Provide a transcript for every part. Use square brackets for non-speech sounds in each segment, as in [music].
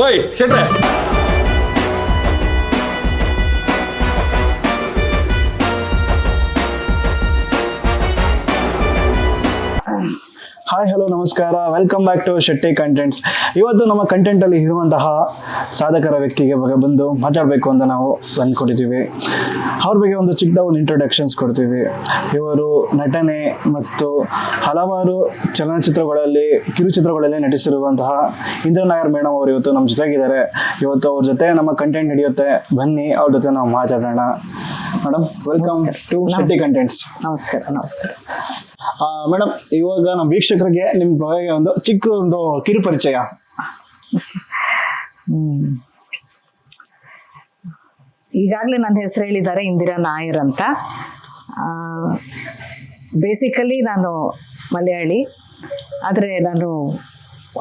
Oy, siyempre! Hello ನಮಸ್ಕಾರ. Welcome back to Shetty contents ಇವತ್ತು ನಮ್ಮ ಕಂಟೆಂಟ್ ಅಲ್ಲಿ ಇರುವಂತಹ ಸಾಧಕರ ವ್ಯಕ್ತಿಗೆ ಬಗ್ಗೆ ಬಂದು ಮಾತಾಡಬೇಕು ಅಂತ ನಾವು ಬಂದ್ಕೊಟ್ಟಿದ್ದೀವಿ ಅವ್ರ ಬಗ್ಗೆ ಒಂದು ಚಿಕ್ಕ ಒಂದು ಇಂಟ್ರೊಡಕ್ಷನ್ಸ್ ಕೊಡ್ತೀವಿ. ಇವರು ನಟನೆ ಮತ್ತು ಹಲವಾರು ಚಲನಚಿತ್ರಗಳಲ್ಲಿ ಕಿರುಚಿತ್ರಗಳಲ್ಲಿ ನಟಿಸಿರುವಂತಹ ಇಂದ್ರನಾಯರ್ ಮೇಡಮ್ ಅವರು ಇವತ್ತು ನಮ್ಮ ಜೊತೆಗಿದ್ದಾರೆ. ಇವತ್ತು ಅವ್ರ ಜೊತೆ ನಮ್ಮ ಕಂಟೆಂಟ್ ನಡೆಯುತ್ತೆ ಬನ್ನಿ ಅವ್ರ ಜೊತೆ ನಾವು ಮಾತಾಡೋಣ. Madam welcome to Shetty contents ನಮಸ್ಕಾರ ನಮಸ್ಕಾರ. ಮೇಡಮ್ ಇವಾಗ ನಮ್ಮ ವೀಕ್ಷಕರಿಗೆ ನಿಮ್ಮ ಬಗ್ಗೆ ಒಂದು ಚಿಕ್ಕ ಒಂದು ಕಿರು ಪರಿಚಯ ಈಗಾಗಲೇ ನನ್ನ ಹೆಸರು ಹೇಳಿದ್ದಾರೆ, ಇಂದಿರಾ ನಾಯರ್ ಅಂತ. ಬೇಸಿಕಲಿ ನಾನು ಮಲಯಾಳಿ, ಆದರೆ ನಾನು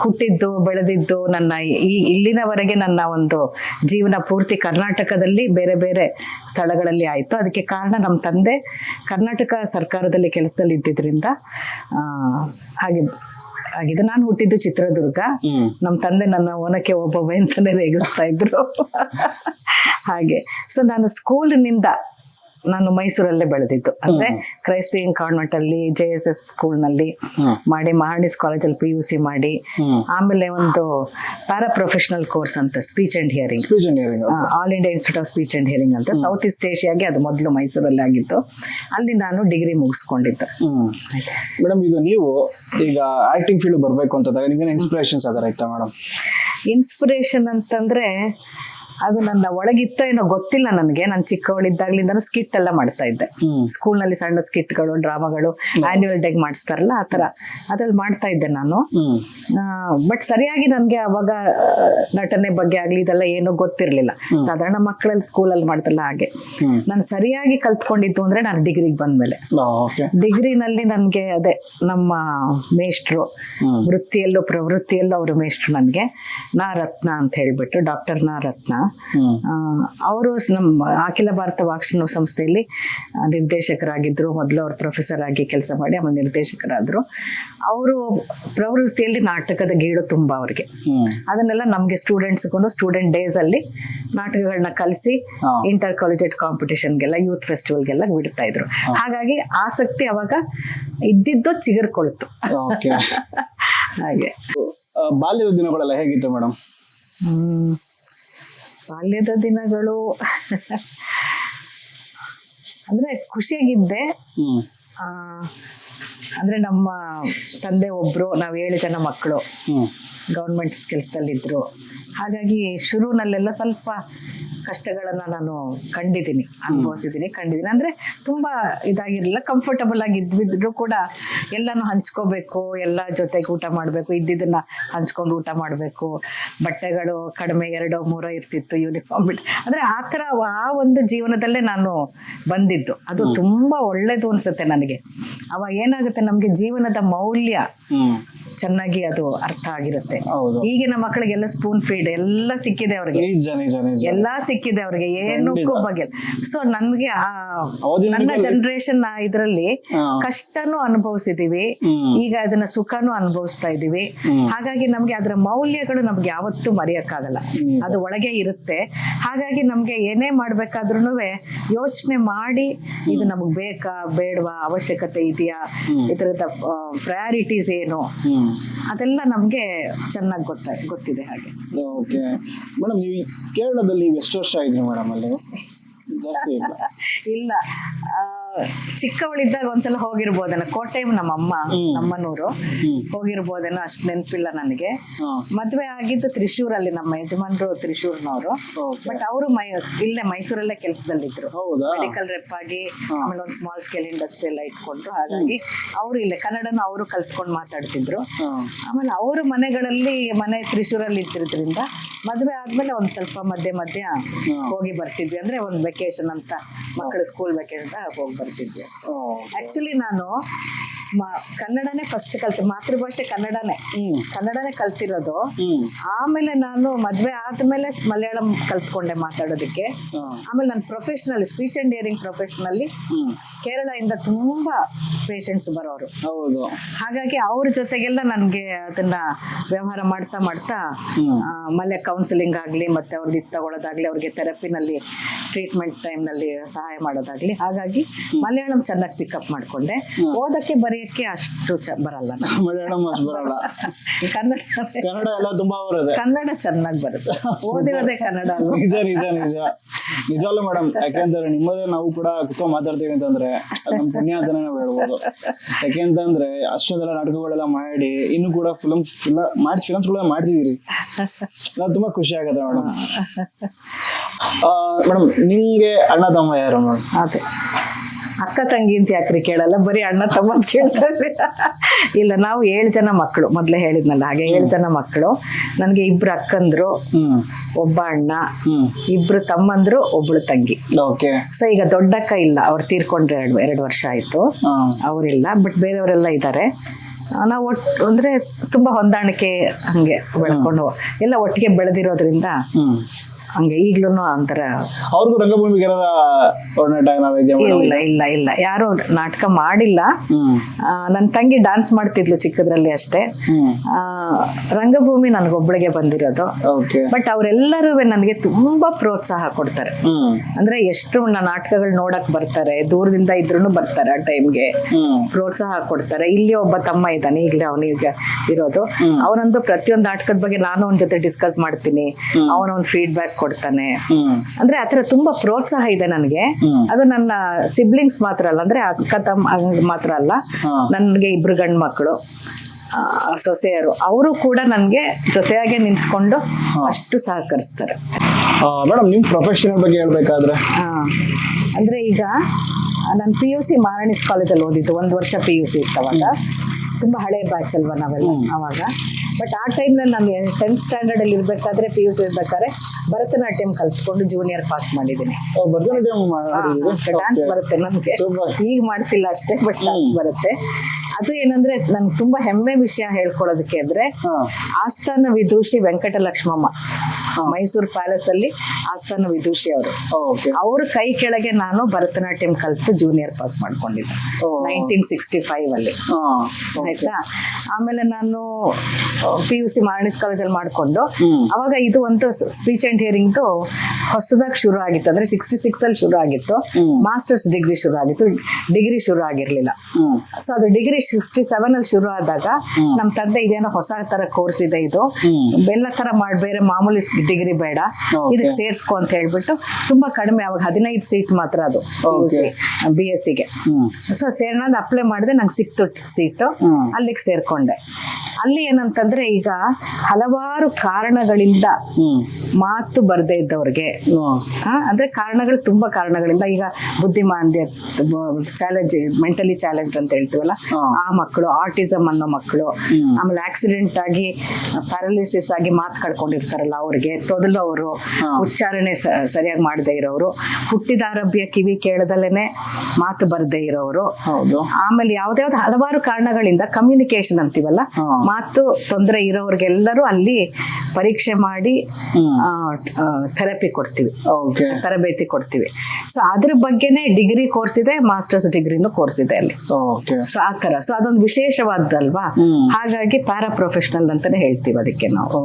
ಹುಟ್ಟಿದ್ದು ಬೆಳೆದಿದ್ದು ನನ್ನ ಈ ಇಲ್ಲಿನವರೆಗೆ ನನ್ನ ಒಂದು ಜೀವನ ಪೂರ್ತಿ ಕರ್ನಾಟಕದಲ್ಲಿ ಬೇರೆ ಬೇರೆ ಸ್ಥಳಗಳಲ್ಲಿ ಆಯಿತು. ಅದಕ್ಕೆ ಕಾರಣ ನಮ್ಮ ತಂದೆ ಕರ್ನಾಟಕ ಸರ್ಕಾರದಲ್ಲಿ ಕೆಲಸದಲ್ಲಿ ಇದ್ದಿದ್ರಿಂದ ಹಾಗೆ ಆಗಿದೆ ನಾನು ಹುಟ್ಟಿದ್ದು ಚಿತ್ರದುರ್ಗ. ನಮ್ಮ ತಂದೆ ನನ್ನ ಓನಕ್ಕೆ ಒಬ್ಬೊಬ್ಬ ಅಂತಾನೆ ರೇಗಿಸ್ತಾ ಇದ್ರು. [laughs] ಹಾಗೆ. ಸೊ ನಾನು ಸ್ಕೂಲಿನಿಂದ ನಾನು ಮೈಸೂರಲ್ಲೇ ಬೆಳೆದಿದ್ದು. ಅಂದ್ರೆ ಕ್ರೈಸ್ತಿಯನ್ ಕಾನ್ವೆಂಟ್ ಅಲ್ಲಿ ಜೆ ಎಸ್ ಎಸ್ ಸ್ಕೂಲ್ನಲ್ಲಿ ಹ್ಮ್. ಮಾಡಿ ಮಹಾಣಿಸ್ ಕಾಲೇಜಲ್ಲಿ ಪಿ ಯು ಸಿ ಮಾಡಿ ಆಮೇಲೆ ಒಂದು ಪ್ಯಾರಾ ಪ್ರೊಫೆಷನಲ್ ಕೋರ್ಸ್ ಅಂತ speech and hearing All India Institute of Speech and Hearing ಅಂತ ಸೌತ್ ಈಸ್ಟ್ ಏಷ್ಯಾಗೆ ಅದು ಮೊದಲು ಮೈಸೂರಲ್ಲಿ ಆಗಿತ್ತು. ಅಲ್ಲಿ ನಾನು ಡಿಗ್ರಿ ಮುಗಿಸ್ಕೊಂಡಿದ್ದೆ. ಮೇಡಮ್ ಇದು ನೀವು ಈಗ ಆಕ್ಟಿಂಗ್ ಫೀಲ್ಡ್ ಬರಬೇಕು ಅಂತ ನಿಮ್ಗೆ ಇನ್ಸ್ಪಿರೇಷನ್ಸ್ ಅದರ ಆಯ್ತಾ ಮೇಡಮ್ ಇನ್ಸ್ಪಿರೇಷನ್ ಅಂತಂದ್ರೆ ಅದು ನನ್ನ ಒಳಗಿತ್ತ ಏನೋ ಗೊತ್ತಿಲ್ಲ ನನಗೆ. ನಾನು ಚಿಕ್ಕವಳಿದ್ದಾಗ್ಲಿಂದನೂ ಸ್ಕಿಟ್ ಎಲ್ಲ ಮಾಡ್ತಾ ಇದ್ದೆ. ಸ್ಕೂಲ್ನಲ್ಲಿ ಸಣ್ಣ ಸ್ಕಿಟ್ಗಳು ಡ್ರಾಮಾಗಳು ಆನ್ಯುವಲ್ ಡೇಗ್ ಮಾಡಿಸ್ತಾರಲ್ಲ ಆ ತರ ಅದ್ರಲ್ಲಿ ಮಾಡ್ತಾ ಇದ್ದೆ ನಾನು. ಬಟ್ ಸರಿಯಾಗಿ ನನಗೆ ಅವಾಗ ನಟನೆ ಬಗ್ಗೆ ಆಗ್ಲಿ ಇದೆಲ್ಲ ಏನೂ ಗೊತ್ತಿರ್ಲಿಲ್ಲ. ಸಾಧಾರಣ ಮಕ್ಕಳಲ್ಲಿ ಸ್ಕೂಲಲ್ಲಿ ಮಾಡ್ತಲ್ಲ ಹಾಗೆ. ನಾನು ಸರಿಯಾಗಿ ಕಲ್ತ್ಕೊಂಡಿದ್ದು ಅಂದ್ರೆ ನಾನು ಡಿಗ್ರಿಗೆ ಬಂದ್ಮೇಲೆ. ಡಿಗ್ರಿನಲ್ಲಿ ನನಗೆ ಅದೇ ನಮ್ಮ ಮೇಷ್ಟ್ರು. ವೃತ್ತಿಯಲ್ಲೂ ಪ್ರವೃತ್ತಿಯಲ್ಲೂ ಅವರು ಮೇಷ್ಟ್ರು ನನಗೆ. ನಾ ರತ್ನ ಅಂತ ಹೇಳ್ಬಿಟ್ಟು ಡಾಕ್ಟರ್ ನಾ ರತ್ನ ಅವರು ನಮ್ಮ ಅಖಿಲ ಭಾರತ ವಾಕ್ಷಣ ಸಂಸ್ಥೆಯಲ್ಲಿ ನಿರ್ದೇಶಕರಾಗಿದ್ರು. ಮೊದಲು ಅವರು ಪ್ರೊಫೆಸರ್ ಆಗಿ ಕೆಲಸ ಮಾಡಿ ಆಮೇಲೆ ನಿರ್ದೇಶಕರಾದ್ರು. ಅವರು ಪ್ರವೃತ್ತಿಯಲ್ಲಿ ನಾಟಕದ ಗೀಳು ತುಂಬ ಅವ್ರಿಗೆ. ಅದನ್ನೆಲ್ಲ ನಮಗೆ ಸ್ಟೂಡೆಂಟ್ಸ್ಗೂ ಸ್ಟೂಡೆಂಟ್ ಡೇಸ್ ಅಲ್ಲಿ ನಾಟಕಗಳನ್ನ ಕಲಿಸಿ. ಇಂಟರ್ ಕಾಲೇಜೆಟ್ ಕಾಂಪಿಟೇಷನ್ಗೆಲ್ಲ ಯೂತ್ ಫೆಸ್ಟಿವಲ್ಗೆಲ್ಲ ಬಿಡ್ತಾ ಇದ್ರು. ಹಾಗಾಗಿ ಆಸಕ್ತಿ ಅವಾಗ ಇದ್ದಿದ್ದು ಚಿಗುರ್ಕೊಳ್ತು ಓಕೆ [laughs] ಹಾಗೆ. ಬಾಲ್ಯದ ದಿನಗಳೆಲ್ಲ ಹೇಗಿತ್ತು ಮೇಡಮ್. ಬಾಲ್ಯದ ದಿನಗಳು. ಅಂದ್ರೆ ಖುಷಿಯಾಗಿದ್ದೆ. ಆ, ಅಂದ್ರೆ ನಮ್ಮ ತಂದೆ ಒಬ್ರು ನಾವು ಏಳು ಜನ ಮಕ್ಕಳು. ಹ್ಮ್. ಗೌರ್ಮೆಂಟ್ ಕೆಲಸದಲ್ಲಿದ್ದರು ಹಾಗಾಗಿ ಶುರುವಿನಲ್ಲೆಲ್ಲ ಸ್ವಲ್ಪ ಕಷ್ಟಗಳನ್ನು ನಾನು ಕಂಡಿದ್ದೀನಿ ಅನುಭವಿಸಿದ್ದೀನಿ ಕಂಡಿದ್ದೀನಿ. ಅಂದ್ರೆ ತುಂಬಾ ಇದಾಗಿರಲಿಲ್ಲ ಕಂಫರ್ಟಬಲ್ ಆಗಿ ಇದ್ವಿದ್ರು ಕೂಡ ಎಲ್ಲಾನು ಹಂಚ್ಕೋಬೇಕು ಎಲ್ಲ ಜೊತೆಗೆ ಊಟ ಮಾಡಬೇಕು ಇದ್ದಿದ್ದನ್ನ ಹಂಚ್ಕೊಂಡು ಊಟ ಮಾಡಬೇಕು. ಬಟ್ಟೆಗಳು ಕಡಿಮೆ ಎರಡೋ ಮೂರೋ ಇರ್ತಿತ್ತು ಯೂನಿಫಾರ್ಮ್ ಬಿಟ್ಟು ಅಂದ್ರೆ ಆ ಥರ ಆ ಒಂದು ಜೀವನದಲ್ಲೇ ನಾನು ಬಂದಿದ್ದು. ಅದು ತುಂಬಾ ಒಳ್ಳೇದು ಅನ್ಸುತ್ತೆ ನನಗೆ. ಅವಾಗ ಏನಾಗುತ್ತೆ ನಮಗೆ ಜೀವನದ ಮೌಲ್ಯ ಚೆನ್ನಾಗಿ ಅದು ಅರ್ಥ ಆಗಿರುತ್ತೆ. ಈಗಿನ ಮಕ್ಕಳಿಗೆಲ್ಲ ಸ್ಪೂನ್ ಫೀಡ್ ಎಲ್ಲ ಸಿಕ್ಕಿದೆ ಅವ್ರಿಗೆ. ನಿಜ ನಿಜ ನಿಜ. ಎಲ್ಲಾ ಸಿಕ್ಕಿದೆ ಅವ್ರಿಗೆ. ಏನು ಬಗ್ಗೆ ಸೊ ನನ್ಗೆ ಆ ನನ್ನ ಜನರೇಷನ್ ಇದರಲ್ಲಿ ಕಷ್ಟನು ಕಷ್ಟನೂ ಅನುಭವಿಸಿದೀವಿ. ಈಗ ಅದನ್ನ ಸುಖನೂ ಅನುಭವಿಸ್ತಾ ಇದೀವಿ. ಹಾಗಾಗಿ ನಮ್ಗೆ ಅದರ ಮೌಲ್ಯಗಳು ನಮ್ಗೆ ಯಾವತ್ತೂ ಮರೆಯಕ್ಕಾಗಲ್ಲ. ಅದು ಒಳಗೆ ಇರುತ್ತೆ. ಹಾಗಾಗಿ ನಮ್ಗೆ ಏನೇ ಮಾಡ್ಬೇಕಾದ್ರೂ ಯೋಚನೆ ಮಾಡಿ ಇದು ನಮ್ಗೆ ಬೇಕಾ ಬೇಡವಾ ಅವಶ್ಯಕತೆ ಇದೆಯಾ ಇದರದ ಪ್ರಯಾರಿಟೀಸ್ ಏನು? ಅದೆಲ್ಲ ನಮ್ಗೆ ಚೆನ್ನಾಗಿ ಗೊತ್ತ ಗೊತ್ತಿದೆ ಹಾಗೆ. ಓಕೆ ಮೇಡಮ್ ನೀವು ಕೇರಳದಲ್ಲಿ ಎಷ್ಟು ವರ್ಷ ಇದ್ರಿ ಮೇಡಮ್ ಅಲ್ಲಿ? ಜಾಸ್ತಿ ಇಲ್ಲ [laughs] ಇಲ್ಲ. ಆ, ಚಿಕ್ಕವಳಿದ್ದಾಗ ಒಂದ್ಸಲ ಹೋಗಿರ್ಬೋದೇನೋ ಕೋಟೆ ನಮ್ಮ ಅಮ್ಮ ನಮ್ಮನೂರು. ಹೋಗಿರ್ಬೋದೇನೋ ಅಷ್ಟ್ ನೆನಪಿಲ್ಲ ನನಗೆ. ಮದ್ವೆ ಆಗಿದ್ದು ತ್ರಿಶೂರಲ್ಲಿ ನಮ್ಮ ಯಜಮಾನ್ರು ತ್ರಿಶೂರ್ನವರು. ಬಟ್ ಅವರು ಮೈ ಇಲ್ಲೇ ಮೈಸೂರಲ್ಲೇ ಕೆಲಸದಲ್ಲಿದ್ರು. ಹೌದಾ? ಮೆಡಿಕಲ್ ರೆಪ್ ಆಗಿ ಆಮೇಲೆ ಒಂದು ಸ್ಮಾಲ್ ಸ್ಕೇಲ್ ಇಂಡಸ್ಟ್ರಿ ಎಲ್ಲ ಇಟ್ಕೊಂಡ್ರು ಹಾಗಾಗಿ ಅವರು ಇಲ್ಲೇ ಕನ್ನಡನ ಅವರು ಕಲ್ತ್ಕೊಂಡು ಮಾತಾಡ್ತಿದ್ರು. ಆಮೇಲೆ ಅವ್ರ ಮನೆಗಳಲ್ಲಿ ಮನೆ ತ್ರಿಶೂರಲ್ಲಿ ಇದ್ದಿದ್ರಿಂದ ಮದ್ವೆ ಆದ್ಮೇಲೆ ಒಂದ್ ಸ್ವಲ್ಪ ಮಧ್ಯೆ ಮಧ್ಯ ಹೋಗಿ ಬರ್ತಿದ್ವಿ. ಅಂದ್ರೆ ಒಂದು ವೆಕೇಶನ್ ಅಂತ ಮಕ್ಕಳ ಸ್ಕೂಲ್ ವೆಕೇಶನ್ ಹೋಗಿ ಬರ್ತಿದ್ವಿ ಅಷ್ಟೇ ಆಕ್ಚುಲಿ ನಾನು ಕನ್ನಡನೇ ಫಸ್ಟ್ ಕಲ್ತು ಮಾತೃಭಾಷೆ ಕನ್ನಡನೇ. ಕನ್ನಡನೇ ಕಲ್ತಿರೋದು. ಆಮೇಲೆ ನಾನು ಮದ್ವೆ ಆದ್ಮೇಲೆ ಮಲಯಾಳಂ ಕಲ್ತ್ಕೊಂಡೆ ಮಾತಾಡೋದಕ್ಕೆ. ಆಮೇಲೆ ನಾನು ಪ್ರೊಫೆಷನಲ್ ಸ್ಪೀಚ್ ಅಂಡ್ ಹಿಯರಿಂಗ್ ಪ್ರೊಫೆಷನಲ್ಲಿ ಕೇರಳದಿಂದ ತುಂಬಾ ಪೇಷಂಟ್ಸ್ ಬರೋರು. ಹೌದು. ಹಾಗಾಗಿ ಅವ್ರ ಜೊತೆಗೆಲ್ಲ ನನ್ಗೆ ಅದನ್ನ ವ್ಯವಹಾರ ಮಾಡ್ತಾ ಮಾಡ್ತಾ ಮಲ್ಯ ಕೌನ್ಸಿಲಿಂಗ್ ಆಗ್ಲಿ ಮತ್ತೆ ಅವ್ರದ್ದು ಇದು ತಗೊಳ್ಳೋದಾಗ್ಲಿ ಅವ್ರಿಗೆ ಥೆರಪಿನಲ್ಲಿ ಟ್ರೀಟ್ಮೆಂಟ್ ಟೈಮ್ನಲ್ಲಿ ಸಹಾಯ ಮಾಡೋದಾಗ್ಲಿ. ಹಾಗಾಗಿ ಮಲಯಾಳಂ ಚೆನ್ನಾಗಿ ಪಿಕಪ್ ಮಾಡ್ಕೊಂಡೆ. ಓದಕ್ಕೆ ಬರೆಯಕ್ಕೆ ಅಷ್ಟು ಬರಲ್ಲ. ಮಲಯಾಳಂ ಅಷ್ಟು ಬರಲ್ಲ. [laughs] ಕನ್ನಡ ಕನ್ನಡ ಎಲ್ಲ ತುಂಬಾ ಬರುತ್ತೆ. ಕನ್ನಡ ಚೆನ್ನಾಗಿ ಬರುತ್ತೆ. [laughs] ಓದಿರೋದೇ ಕನ್ನಡ ನಿಜ ನಿಜ ನಿಜ. ನಿಜವಲ್ಲ ಮೇಡಮ್ ಯಾಕೆಂದ್ರೆ ನಿಮ್ಮದೇ ನಾವು ಕೂಡ ಕುತ್ಕೊಂಡ್ ಮಾತಾಡ್ತೀವಿ ಅಂತಂದ್ರೆ ನಮ್ ಪುಣ್ಯ ಅಂತಾನೆ ನಾವು ಹೇಳ್ಬೋದು. ಯಾಕೆಂತಂದ್ರೆ ಅಷ್ಟೊಂದೆಲ್ಲ ನಾಟಕಗಳೆಲ್ಲ ಮಾಡಿ ಇನ್ನು ಕೂಡ ಫಿಲಮ್ ಫಿಲ ಮಾಡಿ ಫಿಲಮ್ಸ್ ಕೂಡ ಮಾಡ್ತಿದ್ದೀರಿ. ನಾವು ತುಂಬಾ ಖುಷಿ ಆಗತ್ತೆ ಮೇಡಮ್ ಮೇಡಮ್ ನಿಮ್ಗೆ ಅಣ್ಣ ತಮ್ಮ ಯಾರು ಮೇಡಮ್ ಅದೇ. ಅಕ್ಕ ತಂಗಿ ಅಂತ ಯಾಕ್ರಿ ಕೇಳಲ್ಲ? ಬರೀ ಅಣ್ಣ ತಮ್ಮ ಅಂತ ಕೇಳ್ತಾ? ಇಲ್ಲ ನಾವು ಏಳು ಜನ ಮಕ್ಕಳು. ಮೊದಲೇ ಹೇಳಿದ್ನಲ್ಲ ಹಾಗೆ ಏಳು ಜನ ಮಕ್ಕಳು. ನನಗೆ ಇಬ್ರು ಅಕ್ಕಂದ್ರು ಒಬ್ಬ ಅಣ್ಣ ಇಬ್ರು ತಮ್ಮಂದ್ರು ಒಬ್ಳು ತಂಗಿ. ಓಕೆ. ಸೊ ಈಗ ದೊಡ್ಡಕ್ಕ ಇಲ್ಲ ಅವ್ರು ತೀರ್ಕೊಂಡ್ರೆ ಎರಡು ಎರಡು ವರ್ಷ ಆಯ್ತು. ಅವರಿಲ್ಲ ಬಟ್ ಬೇರೆಯವರೆಲ್ಲ ಇದ್ದಾರೆ. ನಾವು ಒಟ್ಟು ಅಂದ್ರೆ ತುಂಬಾ ಹೊಂದಾಣಿಕೆ ಹಂಗೆ ಬೆಳ್ಕೊಂಡು ಎಲ್ಲ ಒಟ್ಟಿಗೆ ಬೆಳೆದಿರೋದ್ರಿಂದ ಹಂಗೆ ಈಗ್ಲೂ ಒಂಥರ ಅವ್ರಿಗೂ ರಂಗಭೂಮಿಗೆ ಏನಾರ ಒಡನಾಟ ಏನಾರ ಇದೆಯಾ ಮೇಡಮ್ ಇಲ್ಲ ಇಲ್ಲ ಇಲ್ಲ. ಯಾರು ನಾಟಕ ಮಾಡಿಲ್ಲ. ಹ್ಮ್. ನನ್ನ ತಂಗಿ ಡಾನ್ಸ್ ಮಾಡ್ತಿದ್ಲು ಚಿಕ್ಕದ್ರಲ್ಲಿ ಅಷ್ಟೇ. ಹ್ಮ್. ಆ, ರಂಗಭೂಮಿ ನನಗೊಬ್ಳಿಗೆ ಬಂದಿರೋದು. ಓಕೆ ಬಟ್ ಅವರೆಲ್ಲರೂ ನನಗೆ ತುಂಬಾ ಪ್ರೋತ್ಸಾಹ ಕೊಡ್ತಾರೆ. ಅಂದ್ರೆ ಎಷ್ಟು ನನ್ನ ನಾಟಕಗಳು ನೋಡಕ್ ಬರ್ತಾರೆ ದೂರದಿಂದ ಇದ್ರು ಬರ್ತಾರೆ ಆ ಟೈಮ್ಗೆ ಪ್ರೋತ್ಸಾಹ ಕೊಡ್ತಾರೆ. ಇಲ್ಲಿ ಒಬ್ಬ ತಮ್ಮ ಇದ್ದಾನೆ ಈಗಲೇ ಅವನಿಗೆ ಇರೋದು. ಅವನೊಂದು ಪ್ರತಿಯೊಂದು ನಾಟಕದ ಬಗ್ಗೆ ನಾನು ಅವನ ಜೊತೆ ಡಿಸ್ಕಸ್ ಮಾಡ್ತೀನಿ. ಅವನೊಂದು ಫೀಡ್ಬ್ಯಾಕ್ ಕೊಡ್ತಾನೆ. ಅಂದ್ರೆ ಆತರ ತುಂಬಾ ಪ್ರೋತ್ಸಾಹ ಇದೆ ನನಗೆ. ಅದು ನನ್ನ ಸಿಬ್ಲಿಂಗ್ಸ್ ಮಾತ್ರ ಅಲ್ಲ ಅಂದ್ರೆ ಅಕ್ಕ ತಮ್ಮ ಮಾತ್ರ ಅಲ್ಲ. ನನ್ಗೆ ಇಬ್ರು ಗಂಡ್ ಮಕ್ಕಳು ಸೊಸೆಯರು ಅವರು ಕೂಡ ನನಗೆ ಜೊತೆಯಾಗೆ ನಿಂತ್ಕೊಂಡು ಅಷ್ಟು ಸಹಕರಿಸ್ತಾರೆ. ಮೇಡಮ್ ನಿಮ್ಮ ಪ್ರೊಫೆಷನಲ್ ಬಗ್ಗೆ ಹೇಳ್ಬೇಕಾದ್ರೆ? ಅಂದ್ರೆ ಈಗ ನಾನು ಪಿ ಯು ಸಿ ಮಾರಾಣಿಸ್ ಕಾಲೇಜಲ್ಲಿ ಓದಿದ್ದು ಒಂದು ವರ್ಷ ಪಿ ಯು ಸಿ ಇತ್ತು ತುಂಬ ತುಂಬಾ ಹಳೆ ಬ್ಯಾಚ್ ಅಲ್ವಾ ನಾವೆಲ್ಲ ಅವಾಗ. ಬಟ್ ಆ ಟೈಮ್ನಲ್ಲಿ ನಾನು ಟೆಂತ್ ಸ್ಟ್ಯಾಂಡರ್ಡಲ್ಲಿ ಇರಬೇಕಾದ್ರೆ ಪಿ ಯು ಸಿ ಇರ್ಬೇಕಾದ್ರೆ ಭರತನಾಟ್ಯಂ ಕಲ್ತ್ಕೊಂಡು ಜೂನಿಯರ್ ಪಾಸ್ ಮಾಡಿದ್ದೀನಿ? ಡ್ಯಾನ್ಸ್ ಬರುತ್ತೆ Super. ಈಗ ಮಾಡ್ತಿಲ್ಲ ಅಷ್ಟೇ ಬಟ್ ಡ್ಯಾನ್ಸ್ ಬರುತ್ತೆ. ಅದು ಏನಂದ್ರೆ ನನ್ಗೆ ತುಂಬಾ ಹೆಮ್ಮೆ ವಿಷಯ ಹೇಳ್ಕೊಳೋದಕ್ಕೆ ಅಂದ್ರೆ ಆಸ್ಥಾನ ವಿದೂಷಿ ವೆಂಕಟಲಕ್ಷ್ಮಮ್ಮ. ಮೈಸೂರು ಪ್ಯಾಲೇಸ್ ಅಲ್ಲಿ ಆಸ್ಥಾನ ವಿದೂಷಿ ಅವರು. ಅವ್ರ ಕೈ ಕೆಳಗೆ ನಾನು ಭರತನಾಟ್ಯಂ ಕಲ್ತು ಜೂನಿಯರ್ ಪಾಸ್ ಮಾಡ್ಕೊಂಡಿದ್ದೆ. ನೈನ್ಟೀನ್ ಸಿಕ್ಸ್ಟಿ ಫೈವ್ ಅಲ್ಲಿ. ಆಯ್ತಾ? ಆಮೇಲೆ ನಾನು ಪಿ ಯು ಸಿ ಮಾರಣಿಸ್ ಕಾಲೇಜಲ್ಲಿ ಮಾಡ್ಕೊಂಡು. ಅವಾಗ ಇದು ಒಂದು ಸ್ಪೀಚ್ ಅಂಡ್ ಹಿಯರಿಂಗ್ ಹೊಸದಾಗಿ ಶುರು ಆಗಿತ್ತು. ಅಂದ್ರೆ ಸಿಕ್ಸ್ಟಿ ಸಿಕ್ಸ್ ಅಲ್ಲಿ ಶುರು ಆಗಿತ್ತು. ಮಾಸ್ಟರ್ಸ್ ಡಿಗ್ರಿ ಶುರು ಆಗಿತ್ತು. ಡಿಗ್ರಿ ಶುರು ಆಗಿರ್ಲಿಲ್ಲ. ಸೊ ಅದು ಡಿಗ್ರಿ ಸಿಕ್ಸ್ಟಿ ಸೆವೆನ್ ಅಲ್ಲಿ ಶುರು ಆದಾಗ ನಮ್ ತಂದೆ ಇದೇನೋ ಹೊಸ ತರ ಕೋರ್ಸ್ ಇದೆ ಇದು. ಬೆಲ್ಲ ಎಲ್ಲ ತರ ಮಾಡ್ಬೇರೆ ಮಾಮೂಲಿ ಡಿಗ್ರಿ ಬೇಡ. ಇದಕ್ಕೆ ಸೇರ್ಸ್ಕೊ ಅಂತ ಹೇಳ್ಬಿಟ್ಟು ತುಂಬಾ ಕಡಿಮೆ ಅವಾಗ ಹದಿನೈದು ಸೀಟ್ ಮಾತ್ರ ಅದು. ಬಿ ಎಸ್ ಸಿಗೆ ಸೊ ಸೇರೋಣ ಅಪ್ಲೈ ಮಾಡಿದೆ ನಂಗೆ ಸಿಕ್ತು ಸೀಟು. ಅಲ್ಲಿಗೆ ಸೇರ್ಕೊಂಡೆ. ಅಲ್ಲಿ ಏನಂತಂದ್ರೆ ಈಗ ಹಲವಾರು ಕಾರಣಗಳಿಂದ ಮಾತು ಬರ್ದೇ ಇದ್ದವ್ರಿಗೆ. ಅಂದ್ರೆ ಕಾರಣಗಳು ತುಂಬಾ ಕಾರಣಗಳಿಂದ ಈಗ ಬುದ್ಧಿಮಾಂದ್ಯ ಚಾಲೆಂಜ್ ಮೆಂಟಲಿ ಚಾಲೆಂಜ್ ಅಂತ ಹೇಳ್ತೀವಲ್ಲ. ಆ ಮಕ್ಕಳು ಆರ್ಟಿಸಮ್ ಅನ್ನೋ ಮಕ್ಕಳು ಆಮೇಲೆ ಆಕ್ಸಿಡೆಂಟ್ ಆಗಿ ಪ್ಯಾರಾಲಿಸಿಸ್ ಆಗಿ ಮಾತು ಕಳ್ಕೊಂಡಿರ್ತಾರಲ್ಲ ಅವ್ರಿಗೆ ತೊದಲವರು. ಉಚ್ಚಾರಣೆ ಸರಿಯಾಗಿ ಮಾಡದೇ ಇರೋರು ಆರೋಗ್ಯ ಕಿವಿ ಕೇಳದಲ್ಲೇನೆ ಮಾತು ಬರದೇ ಇರೋರು. ಹೌದು. ಆಮೇಲೆ ಯಾವ್ದಾವ್ದು ಹಲವಾರು ಕಾರಣಗಳಿಂದ ಕಮ್ಯುನಿಕೇಶನ್ ಅಂತೀವಲ್ಲ ಮಾತು ತೊಂದರೆ ಇರೋರ್ಗೆಲ್ಲರೂ ಅಲ್ಲಿ ಪರೀಕ್ಷೆ ಮಾಡಿ ಥೆರಪಿ ಕೊಡ್ತೀವಿ. ತರಬೇತಿ ಕೊಡ್ತೀವಿ. ಸೊ ಅದ್ರ ಬಗ್ಗೆನೆ ಡಿಗ್ರಿ ಕೋರ್ಸ್ ಇದೆ ಮಾಸ್ಟರ್ಸ್ ಡಿಗ್ರಿನೂ ಕೋರ್ಸ್ ಇದೆ ಅಲ್ಲಿ. ಸೊ ಆ ತರ. ಸೊ ಅದೊಂದು ವಿಶೇಷವಾದ್ದಲ್ವಾ ಹಾಗಾಗಿ ಪ್ಯಾರಾ ಪ್ರೊಫೆಷನಲ್ ಅಂತಾನೆ ಹೇಳ್ತೀವಿ ಅದಕ್ಕೆ ನಾವು.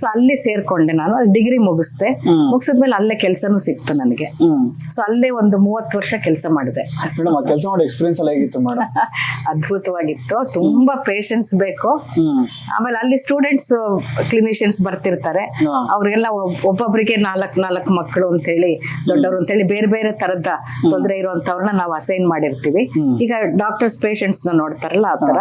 ಸೊ ಅಲ್ಲಿ ಸೇರ್ಕೊಂಡೆ ನಾನು ಡಿಗ್ರಿ ಮುಗಿಸ್ದೆ. ಮುಗಿಸಿದ್ಮೇಲೆ ಅಲ್ಲೇ ಕೆಲಸನೂ ಸಿಕ್ತು ನನಗೆ. ಸೊ ಅಲ್ಲೇ ಒಂದು ಮೂವತ್ತು ವರ್ಷ ಕೆಲಸ ಮಾಡಿದೆ. ಕೆಲಸ ಮಾಡಿ ಎಕ್ಸ್ಪೀರಿಯನ್ಸ್ ಎಲ್ಲ ಹೇಗಿತ್ತು ಮೇಡಮ್? [laughs] ಅದ್ಭುತವಾಗಿತ್ತು. ತುಂಬಾ ಪೇಷನ್ಸ್ ಬೇಕು. ಆಮೇಲೆ ಅಲ್ಲಿ ಸ್ಟೂಡೆಂಟ್ಸ್ ಕ್ಲಿನಿಷಿಯನ್ಸ್ ಬರ್ತಿರ್ತಾರೆ. ಅವ್ರಿಗೆಲ್ಲ ಒಬ್ಬೊಬ್ಬರಿಗೆ ನಾಲ್ಕು ನಾಲ್ಕು ಮಕ್ಕಳು ಅಂತೇಳಿ ದೊಡ್ಡವರು ಅಂತ ಹೇಳಿ ಬೇರೆ ಬೇರೆ ತರದ ತೊಂದರೆ ಇರುವಂತವ್ರನ್ನ ನಾವು ಅಸೈನ್ ಮಾಡಿರ್ತೀವಿ. ಈಗ ಡಾಕ್ಟರ್ಸ್ ಪೇಷಂಟ್ಸ್ನ ನೋಡ್ತಾರಲ್ಲ ಆ ತರ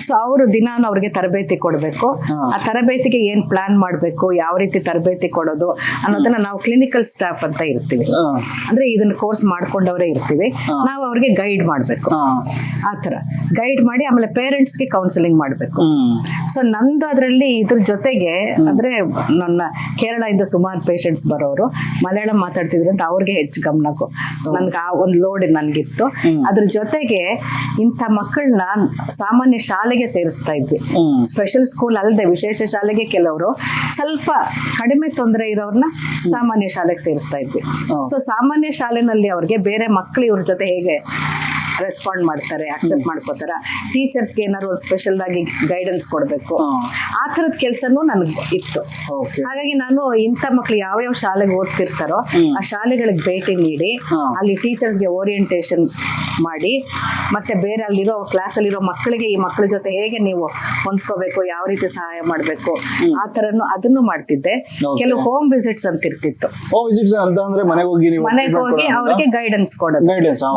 ಸೊ ಅವರು ದಿನ ಅವ್ರಿಗೆ ತರಬೇತಿ ಕೊಡಬೇಕು. ಆ ತರಬೇತಿಗೆ ಏನ್ ಪ್ಲಾನ್ ಮಾಡಬೇಕು ಯಾವ ರೀತಿ ತರಬೇತಿ ಕೊಡೋದು ಅನ್ನೋದನ್ನ ನಾವು ಕ್ಲಿನಿಕಲ್ ಸ್ಟಾಫ್ ಅಂತ ಇರ್ತೀವಿ. ಅಂದ್ರೆ ಇದನ್ನ ಕೋರ್ಸ್ ಮಾಡ್ಕೊಂಡವರೇ ಇರ್ತೀವಿ. ನಾವು ಅವ್ರಿಗೆ ಗೈಡ್ ಮಾಡಬೇಕು. ಆ ತರ ಗೈಡ್ ಮಾಡಿ ಆಮೇಲೆ ಪೇರೆಂಟ್ಸ್ಗೆ ಕೌನ್ಸಿಲಿಂಗ್ ಮಾಡಬೇಕು. ಸೊ ನಂದು ಅದರಲ್ಲಿ ಇದ್ರ ಜೊತೆಗೆ ಅಂದ್ರೆ ನನ್ನ ಕೇರಳದಿಂದ ಸುಮಾರು ಪೇಷಂಟ್ಸ್ ಬರೋರು ಮಲಯಾಳಂ ಮಾತಾಡ್ತಿದ್ರು ಅಂತ ಅವ್ರಿಗೆ ಹೆಚ್ಚು ಗಮನ ಕೊ- ನನ್ಗೆ ಆ ಒಂದು ಲೋಡ್ ನನ್ಗಿತ್ತು. ಅದ್ರ ಜೊತೆಗೆ ಇಂಥ ಮಕ್ಕಳನ್ನ ಮಕ್ಕಳನ್ನ ಸಾಮಾನ್ಯ ಶಾಲೆಗೆ ಸೇರಿಸ್ತಾ ಇದ್ವಿ. ಸ್ಪೆಷಲ್ ಸ್ಕೂಲ್ ಅಲ್ಲದೆ ವಿಶೇಷ ಶಾಲೆಗೆ ಕೆಲವರು ಸ್ವಲ್ಪ ಕಡಿಮೆ ತೊಂದರೆ ಇರೋರ್ನ ಸಾಮಾನ್ಯ ಶಾಲೆಗೆ ಸೇರಿಸ್ತಾ ಇದ್ವಿ. ಸೊ ಸಾಮಾನ್ಯ ಶಾಲೆನಲ್ಲಿ ಅವ್ರಿಗೆ ಬೇರೆ ಮಕ್ಕಳು ಇವ್ರ ಜೊತೆ ಹೇಗೆ ರೆಸ್ಪಾಂಡ್ ಮಾಡ್ತಾರೆ ಅಕ್ಸೆಪ್ಟ್ ಮಾಡ್ಕೋತಾರ ಟೀಚರ್ಸ್ಗೆ ಏನಾದ್ರು ಒಂದು ಸ್ಪೆಷಲ್ ಆಗಿ ಗೈಡೆನ್ಸ್ ಕೊಡಬೇಕು. ಆ ಥರದ ಕೆಲಸನೂ ನನಗೆ ಇತ್ತು. ಹಾಗಾಗಿ ನಾನು ಇಂಥ ಮಕ್ಳು ಯಾವ ಶಾಲೆಗೆ ಓದ್ತಿರ್ತಾರೋ ಆ ಶಾಲೆಗಳಿಗೆ ಭೇಟಿ ನೀಡಿ. ಅಲ್ಲಿ ಟೀಚರ್ಸ್ಗೆ ಓರಿಯೆಂಟೇಷನ್ ಮಾಡಿ ಮತ್ತೆ ಬೇರೆ ಅಲ್ಲಿರೋ ಕ್ಲಾಸಲ್ಲಿರೋ ಮಕ್ಕಳಿಗೆ ಈ ಮಕ್ಕಳ ಜೊತೆ ಹೇಗೆ ನೀವು ಹೊಂದ್ಕೋಬೇಕು ಯಾವ ರೀತಿ ಸಹಾಯ ಮಾಡಬೇಕು ಆ ಥರನೂ ಅದನ್ನು ಮಾಡ್ತಿದ್ದೆ. ಕೆಲವು ಹೋಮ್ ವಿಸಿಟ್ಸ್ ಅಂತ ಇರ್ತಿತ್ತು. ಓ ವಿಸಿಟ್ಸ್ ಅಂತ ಅಂದ್ರೆ ಮನೆಗೆ ಹೋಗಿ ಮನೆಗೆ ಹೋಗಿ ಅವ್ರಿಗೆ ಗೈಡೆನ್ಸ್ ಕೊಡೋದು.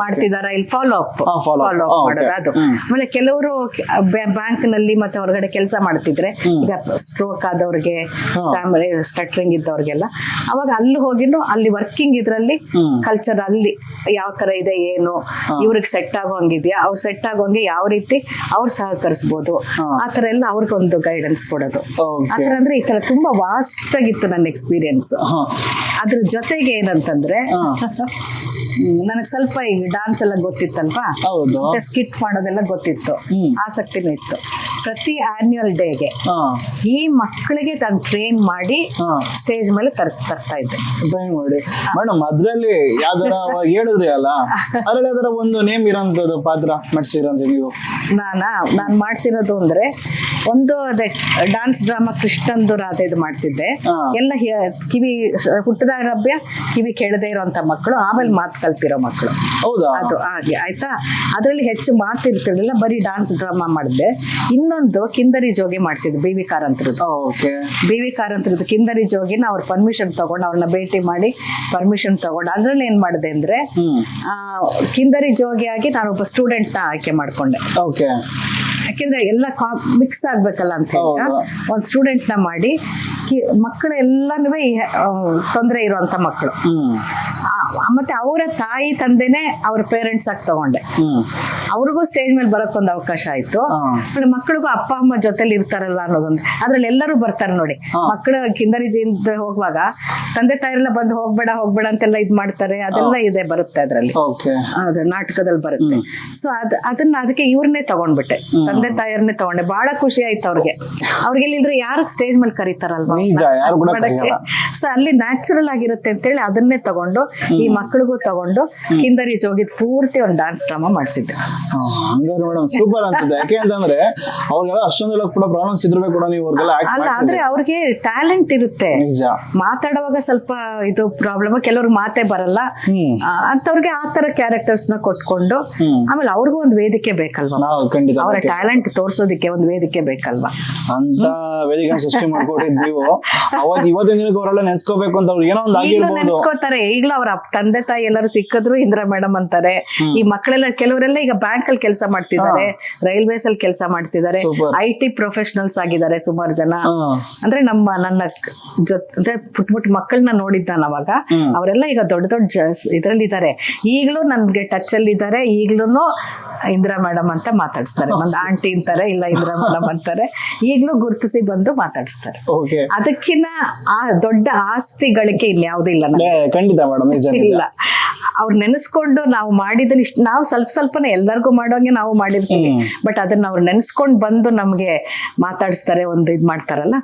ಮಾಡ್ತಿದಾರ ಇಲ್ಲಿ ಫಾಲೋ ಅಪ್ ಫಾಲೋ ಅಪ್ ಮಾಡೋದು ಅದು. ಆಮೇಲೆ ಕೆಲವರು ಬ್ಯಾಂಕ್ನಲ್ಲಿ ಮತ್ತೆ ಹೊರಗಡೆ ಕೆಲಸ ಮಾಡ್ತಿದ್ರೆ ಈಗ ಸ್ಟ್ರೋಕ್ ಆದವ್ರಿಗೆ ಸ್ಟಟ್ರಿಂಗ್ ಇದ್ದವ್ರಿಗೆಲ್ಲ ಅವಾಗ ಅಲ್ಲಿ ಹೋಗಿನೂ ಅಲ್ಲಿ ವರ್ಕಿಂಗ್ ಇದ್ರಲ್ಲಿ. ಕಲ್ಚರ್ ಅಲ್ಲಿ ಯಾವ ತರ ಇದೆ ಏನು ಇವ್ರಿಗೆ ಸೆಟ್ ಆಗೋಂಗಿದ್ಯಾ ಅವ್ರು ಸೆಟ್ ಆಗೋಂಗೆ ಯಾವ ರೀತಿ ಅವ್ರು ಸಹಕರಿಸಬಹುದು ಆತರ ಎಲ್ಲ ಅವ್ರಿಗೊಂದು ಗೈಡೆನ್ಸ್ ಕೊಡೋದು. ಆತರ ಅಂದ್ರೆ ಈ ತರ ತುಂಬಾ ವಾಸ್ಟ್ ಆಗಿತ್ತು ನನ್ನ ಎಕ್ಸ್ಪೀರಿಯನ್ಸ್. ಅದ್ರ ಜೊತೆಗೆ ಏನಂತಂದ್ರೆ. [laughs] ನನಗೆ ಸ್ವಲ್ಪ ಈಗ ಡಾನ್ಸ್ ಎಲ್ಲ ಹೌದು. ಮತ್ತೆ ಸ್ಕಿಟ್ ಮಾಡೋದೆಲ್ಲ ಗೊತ್ತಿತ್ತು. ಆಸಕ್ತಿನೂ ಇತ್ತು. ಪ್ರತಿ ಆನ್ಯುವಲ್ ಡೇಗೆ ಈ ಮಕ್ಕಳಿಗೆ ನಾನು ಟ್ರೈನ್ ಮಾಡಿ. ಸ್ಟೇಜ್ ಮೇಲೆ ತರ್ಸ್ ತರ್ತಾ ಇದ್ದೆ. ಟ್ರೈನ್ ಮಾಡಿ. ಮೇಡಮ್ ಅದ್ರಲ್ಲಿ ಯಾವ್ದಾರ ಹೇಳಿದ್ರಿ ಅಲ್ಲ? ಅದ್ರಲ್ಲಿ ಯಾವ್ದಾರ ಒಂದು ನೇಮ್ ಇರೋಂಥದ್ದು ಪಾತ್ರ ಮಾಡಿಸಿರೋಂಥ ನೀವು? ನಾನಾ? ನಾನು ಮಾಡಿಸಿರೋದು ಅಂದ್ರೆ ಒಂದು ಅದೇ ಡಾನ್ಸ್ ಡ್ರಾಮಾ ಕೃಷ್ಣಂದು ರಾಧೆ ಇದು ಮಾಡಿಸಿದ್ದೆ. ಎಲ್ಲ ಕಿವಿ ಹುಟ್ಟದ ರಭ್ಯ ಕಿವಿ ಕೇಳದೇ ಇರೋಂಥ ಮಕ್ಕಳು ಆಮೇಲೆ ಮಾತು ಕಲ್ತಿರೋ ಮಕ್ಕಳು. ಹೌದಾ? ಅದು ಹಾಗೆ ಆಯ್ತಾ? ಅದರಲ್ಲಿ ಹೆಚ್ಚು ಮಾತಿರ್ತಿರ್ಲಿಲ್ಲ ಬರೀ ಡಾನ್ಸ್ ಡ್ರಾಮಾ ಮಾಡಿದೆ ಇನ್ನೊಂದು ಕಿಂದರಿ ಜೋಗಿ ಮಾಡಿಸಿದ್ದು ಬಿ ವಿ ಕಾರಂತರದ್ದು. ಓಕೆ. ಬಿ ವಿ ಕಾರಂತರದ್ದು ಕಿಂದರಿ ಜೋಗಿನ ಅವ್ರ ಪರ್ಮಿಷನ್ ತಗೊಂಡು ಅವ್ರನ್ನ ಭೇಟಿ ಮಾಡಿ ಪರ್ಮಿಷನ್ ತಗೊಂಡು ಅದ್ರಲ್ಲಿ ಏನ್ ಮಾಡಿದೆ ಅಂದ್ರೆ ಕಿಂದರಿ ಜೋಗಿ ಆಗಿ ನಾನು ಒಬ್ಬ ನಾನೊಬ್ಬ ನ ಆಯ್ಕೆ ಮಾಡ್ಕೊಂಡೆ. ಓಕೆ. ಯಾಕೆಂದ್ರೆ ಎಲ್ಲ ಮಿಕ್ಸ್ ಆಗ್ಬೇಕಲ್ಲ ಅಂತ ಹೇಳಿ ಒಂದ್ ಸ್ಟೂಡೆಂಟ್ನ ಮಾಡಿ ಕಿ ಮಕ್ಕಳು ಎಲ್ಲನೂ ತೊಂದರೆ ಇರುವಂತ ಮಕ್ಕಳು. ಮತ್ತೆ ಅವರ ತಾಯಿ ತಂದೆನೆ ಅವ್ರ ಪೇರೆಂಟ್ಸ್ ಆಗಿ ತಗೊಂಡೆ. ಅವ್ರಿಗೂ ಸ್ಟೇಜ್ ಮೇಲೆ ಬರೋಕ್ಕೊಂದು ಅವಕಾಶ ಆಯ್ತು. ಆಮೇಲೆ ಮಕ್ಕಳಿಗೂ ಅಪ್ಪ ಅಮ್ಮ ಜೊತೆಲಿ ಇರ್ತಾರಲ್ಲ ಅನ್ನೋದೊಂದು ಅದ್ರಲ್ಲಿ ಎಲ್ಲರೂ ಬರ್ತಾರೆ ನೋಡಿ. ಮಕ್ಕಳು ಕಿಂದರಿಜಿಂದ ಹೋಗುವಾಗ ತಂದೆ ತಾಯಿರೆಲ್ಲ ಬಂದು ಹೋಗ್ಬೇಡ ಹೋಗ್ಬೇಡ ಅಂತೆಲ್ಲ ಇದ್ ಮಾಡ್ತಾರೆ ಅದೆಲ್ಲ ಇದೆ ಬರುತ್ತೆ ಅದ್ರಲ್ಲಿ. ಅದು ನಾಟಕದಲ್ಲಿ ಬರುತ್ತೆ. ಸೊ ಅದ್ ಅದನ್ನ ಅದಕ್ಕೆ ಇವ್ರನ್ನೇ ತಗೊಂಡ್ಬಿಟ್ಟೆ. ತಂದೆ ತಾಯಿಯರ್ನೇ ತಗೊಂಡೆ. ಬಹಳ ಖುಷಿ ಆಯ್ತು ಅವ್ರಿಗೆ. ಅವ್ರಿಗೆ ಇಲ್ಲಿಂದ್ರೆ ಯಾರು ಸ್ಟೇಜ್ ಮೇಲೆ ಕರೀತಾರಲ್ವಾ. ಸೊ ಅಲ್ಲಿ ನ್ಯಾಚುರಲ್ ಆಗಿರುತ್ತೆ ಅಂತ ಹೇಳಿ ಅದನ್ನೇ ತಗೊಂಡು ಈ ಮಕ್ಕಳಿಗೂ ತಗೊಂಡು ಕಿಂದರಿ ಜೋಗಿದ್ ಪೂರ್ತಿ ಒಂದು ಡಾನ್ಸ್ ಡ್ರಾಮಾ ಮಾಡಿಸಿದ್ದೆ. ಹಂಗಾರೆ ಮೇಡಮ್ ಸೂಪರ್ ಅನ್ಸುತ್ತೆ. ಯಾಕೆ ಅಂತಂದ್ರೆ ಅವ್ರಿಗೆಲ್ಲ ಅಷ್ಟೊಂದೆಲ್ಲ ಕೂಡ ಪ್ರಾಬ್ಲಮ್ಸ್ ಇದ್ರೆ ಕೂಡ ನೀವು ಅವ್ರಿಗೆಲ್ಲ ಅಲ್ಲ ಆದ್ರೆ ಅವ್ರಿಗೆ ಟ್ಯಾಲೆಂಟ್ ಇರುತ್ತೆ. ಮಾತಾಡುವಾಗ ಸ್ವಲ್ಪ ಇದು ಪ್ರಾಬ್ಲಮ್ ಕೆಲವ್ರಿಗೆ ಮಾತೆ ಬರಲ್ಲ. ಅಂತವ್ರಿಗೆ ಆ, ತರ ಕ್ಯಾರೆಕ್ಟರ್ಸ್ನ ಕೊಟ್ಕೊಂಡು ಆಮೇಲೆ ಅವ್ರಿಗೂ ಒಂದು ವೇದಿಕೆ ಬೇಕಲ್ವಾ? ಅವರ ಟ್ಯಾಲೆಂಟ್ ತೋರ್ಸೋದಿಕ್ಕೆ ಒಂದು ವೇದಿಕೆ ಬೇಕಲ್ವಾ? ಅಂತ ವೇದಿಕೆ ಸೃಷ್ಟಿ ಮಾಡ್ಕೊಟ್ಟಿದ್ದೀವೋ. ಅವತ್ತು ಇವತ್ತಿನ ದಿನಕ್ಕೆ ಅವರೆಲ್ಲ ನೆನ್ಸ್ಕೋಬೇಕು ಅಂತ ಅವ್ರು ಏನೋ ಒಂದು ಆಗಿರ್ಬೋದು. ನೆನ್ಸ್ಕೋತಾರೆ ಈಗಲೂ ಅವ್ರ ತಂದೆ ತಾಯಿ ಎಲ್ಲರೂ ಸಿಕ್ಕಿದ್ರು ಇಂದಿರಾ ಮೇಡಮ್ ಅಂತಾರೆ. ಈ ಮಕ್ಕಳೆಲ್ಲ ಕೆಲವರೆಲ್ಲ ಈಗ ಬ್ಯಾಂಕ್ ಅಲ್ಲಿ ಕೆಲಸ ಮಾಡ್ತಿದ್ದಾರೆ ರೈಲ್ವೇಸ್ ಅಲ್ಲಿ ಕೆಲಸ ಮಾಡ್ತಿದ್ದಾರೆ. ಐ ಟಿ ಪ್ರೊಫೆಷನಲ್ಸ್ ಆಗಿದ್ದಾರೆ ಸುಮಾರು ಜನ. ಅಂದ್ರೆ ನಮ್ಮ ನನ್ನ ಜೊತೆ ಪುಟ್ ಪುಟ್ ಮಕ್ಕಳನ್ನ ನೋಡಿದ್ದ ನಾನು ಅವಾಗ ಅವರೆಲ್ಲ ಈಗ ದೊಡ್ಡ ದೊಡ್ಡ ಇದ್ರಲ್ಲಿ ಇದ್ದಾರೆ ಈಗಲೂ ನನ್ಗೆ ಟಚ್ ಅಲ್ಲಿ ಇದ್ದಾರೆ ಈಗ್ಲೂ ಇಂದಿರಾ ಮೇಡಮ್ ಅಂತ ಮಾತಾಡಿಸ್ತಾರೆ. ಒಂದು ಆಂಟಿ ಅಂತಾರೆ ಇಲ್ಲ ಇಂದಿರಾ ಮೇಡಮ್ ಅಂತಾರೆ. ಈಗ್ಲೂ ಗುರುತಿಸಿ ಬಂದು ಮಾತಾಡಿಸ್ತಾರೆ. ಅದಕ್ಕಿನ್ನ ಆ ದೊಡ್ಡ ಆಸ್ತಿ ಗಳಿಕೆ ಇನ್ಯಾವುದೂ ಇಲ್ಲ ನಮ್ಗೆ. ಖಂಡಿತ ಮೇಡಮ್ ನಿಜ ನಿಜ ಇಲ್ಲ ಅವ್ರು ನೆನೆಸ್ಕೊಂಡು ನಾವು ಮಾಡಿದ್ರೆ ಇಷ್ಟ ನಾವು ಸ್ವಲ್ಪ ಸ್ವಲ್ಪನೇ ಎಲ್ಲರಿಗೂ ಮಾಡೋಂಗೆ ನಾವು ಮಾಡಿರ್ತೀವಿ. ಬಟ್ ಅದನ್ನ ಅವ್ರು ನೆನೆಸ್ಕೊಂಡು ಬಂದು ನಮ್ಗೆ ಮಾತಾಡಿಸ್ತಾರೆ ಒಂದು ಇದ್ ಮಾಡ್ತಾರಲ್ಲ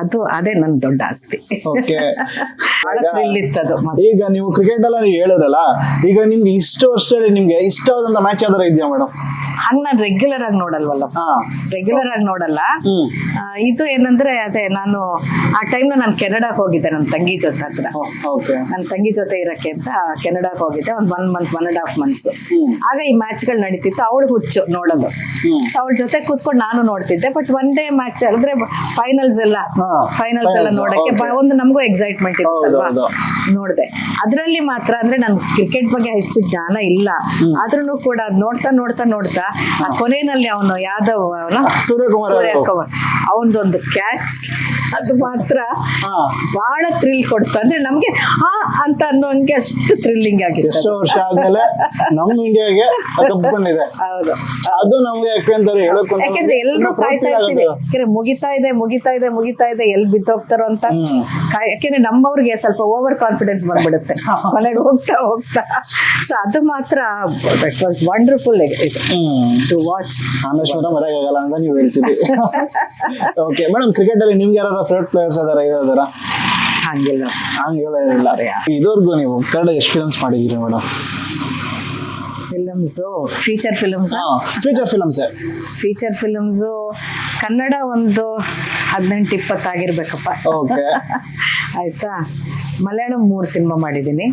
ಅದು ಅದೇ ನನ್ ದೊಡ್ಡ ಆಸ್ತಿ. [laughs] ಈಗ ನೀವು ಕ್ರಿಕೆಟ್ ಎಲ್ಲ ನೀವು ಹೇಳಿದ್ರಲ್ಲ ಈಗ ನಿಮ್ಗೆ ಇಷ್ಟು ವರ್ಷದಲ್ಲಿ ನಿಮ್ಗೆ ಇಷ್ಟವಾದಂತ ಮ್ಯಾಚ್ ಯಾವ್ದಾರ ಇದೆಯಾ ಮೇಡಮ್ ಹಂಗ ನಾನು ರೆಗ್ಯುಲರ್ ಆಗಿ ನೋಡಲ್ವಲ್ಲ. ರೆಗ್ಯುಲರ್ ಆಗಿ ನೋಡಲ್ಲ. ಇದು ಏನಂದ್ರೆ ಅದೇ ನಾನು ಆ ಟೈಮ್ ನಾನು ಕೆನಡಾಕ್ ಹೋಗಿದ್ದೆ ನನ್ನ ತಂಗಿ ಜೊತೆ ಹತ್ರ. ನನ್ನ ತಂಗಿ ಜೊತೆ ಇರಕ್ಕೆ ಅಂತ ಕೆನಡಾಕ್ ಹೋಗಿದ್ದೆ. ಒಂದು one month one and half months ಆಗ ಈ ಮ್ಯಾಚ್ಗಳು ನಡೀತಿತ್ತು. ಅವಳು ಹುಚ್ಚು ನೋಡೋದು. ಸೊ ಅವಳ ಜೊತೆ ಕೂತ್ಕೊಂಡು ನಾನು ನೋಡ್ತಿದ್ದೆ. ಬಟ್ ಒನ್ ಡೇ ಮ್ಯಾಚ್ ಅಂದ್ರೆ ಫೈನಲ್ಸ್ ಎಲ್ಲ ಫೈನಲ್ಸ್ ಎಲ್ಲ ನೋಡಕ್ಕೆ ಒಂದು ನಮಗೂ ಎಕ್ಸೈಟ್ಮೆಂಟ್ ಇರುತ್ತಲ್ವಾ ನೋಡಿದೆ. ಅದರಲ್ಲಿ ಮಾತ್ರ ಅಂದ್ರೆ ನನ್ ಕ್ರಿಕೆಟ್ ಬಗ್ಗೆ ಹೆಚ್ಚು ಜ್ಞಾನ ಇಲ್ಲ. ಆದ್ರೂ ಕೂಡ ನೋಡ್ತಾ ನೋಡ್ತಾ ನೋಡ್ತಾ ಆ ಕೊನೆಯಲ್ಲಿ ಅವನು ಯಾದವ್ ಅವನು ಸೂರ್ಯಕುಮಾರ್. ಸೂರ್ಯಕುಮಾರ್. ಅವನದೊಂದು ಕ್ಯಾಚ್ ಅದು ಮಾತ್ರ ಬಹಳ ಥ್ರಿಲ್ ಕೊಡ್ತು. ಅಂದ್ರೆ ನಮ್ಗೆ ಹಾ ಅಂತ ಅನ್ನೋನ್ಗೆ ಅಷ್ಟು ಥ್ರಿಲ್ಲಿಂಗ್ ಆಗಿದೆ ಎಷ್ಟೋ ವರ್ಷ ಆದ್ಮೇಲೆ ನಮ್ಮ ಇಂಡಿಯಾಗೆ ಬಂದಿದೆ ಹೌದು. ಅದು ನಮ್ಗೆ ಯಾಕೆ ಅಂತಾರೆ ಹೇಳಕ್ ಯಾಕೆಂದ್ರೆ ಎಲ್ಲರೂ ಕಾಯ್ತಾ ಇರ್ತೀವಿ. ಯಾಕಂದ್ರೆ ಮುಗಿತಾ ಇದೆ ಮುಗಿತಾ ಇದೆ ಮುಗಿತಾ ಇದೆ ಎಲ್ಲಿ ಬಿದ್ದೋಗ್ತಾರೋ ಅಂತ ಯಾಕೆಂದ್ರೆ ನಮ್ಮವ್ರಿಗೆ ಸ್ವಲ್ಪ ಓವರ್ ಕಾನ್ಫಿಡೆನ್ಸ್ ಬಂದ್ಬಿಡುತ್ತೆ. ಮನೆಗೆ ಹೋಗ್ತಾ ಹೋಗ್ತಾ. ಸೊ ಅದು ಮಾತ್ರ ದಟ್ ವಾಸ್ ವಂಡರ್ಫುಲ್ ಇದು. ಟು ವಾಚ್ ರಾಮೇಶ್ವರ ಮರೆಯಾಗಲ್ಲ ಅಂತ ನೀವು ಹೇಳ್ತಿದ್ದೀವಿ ಓಕೆ ಮೇಡಮ್ ಕ್ರಿಕೆಟ್ ಅಲ್ಲಿ ನಿಮ್ಗೆ ಯಾರು ಫೇವ್ರೆಟ್ ಪ್ಲೇಯರ್ಸ್ ಅದಾರ ಇದಾರ ಹಂಗಿಲ್ಲ. ಹಂಗೆಲ್ಲ ಇರಲಿಲ್ಲ ಇದುವರೆಗೂ ನೀವು ಕನ್ನಡ ಎಷ್ಟು ಫಿಲ್ಮ್ಸ್ ಮಾಡಿದ್ದೀರಿ madam? Films feature films future films feature films Kannada ಒಂದು ಹದಿನೆಂಟು ಇಪ್ಪತ್ತಾಗಿರ್ಬೇಕಪ್ಪ [laughs] ಆಯ್ತಾ? ಮಲಯಾಳಂ ಮೂರು ಸಿನಿಮಾ ಮಾಡಿದ್ದೀನಿ.